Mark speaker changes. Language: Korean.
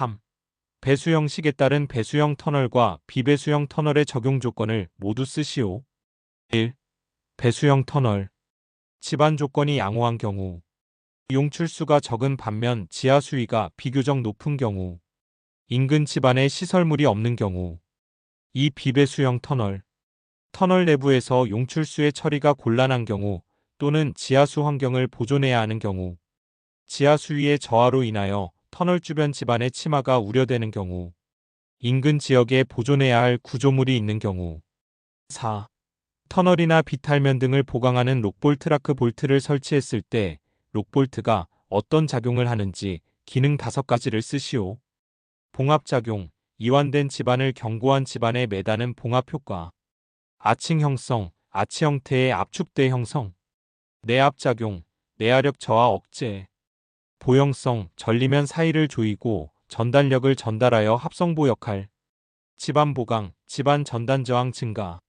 Speaker 1: 3. 배수 형식에 따른 배수형 터널과 비배수형 터널의 적용 조건을 모두 쓰시오. 1. 배수형 터널. 집안 조건이 양호한 경우. 용출수가 적은 반면 지하 수위가 비교적 높은 경우. 인근 집안에 시설물이 없는 경우. 2. 비배수형 터널. 터널 내부에서 용출수의 처리가 곤란한 경우 또는 지하수 환경을 보존해야 하는 경우. 지하 수위의 저하로 인하여 터널 주변 집안의 침하가 우려되는 경우. 인근 지역에 보존해야 할 구조물이 있는 경우. 4. 터널이나 비탈면 등을 보강하는 록볼 트라크 볼트를 설치했을 때 록볼트가 어떤 작용을 하는지 기능 5가지를 쓰시오. 봉합작용, 이완된 집안을 견고한 집안에 매다는 봉합효과. 아칭 형성, 아치 형태의 압축대 형성. 내압작용, 내화력 저하 억제. 보형성, 전리면 사이를 조이고 전달력을 전달하여 합성보 역할. 집안 보강, 집안 전단 저항 증가.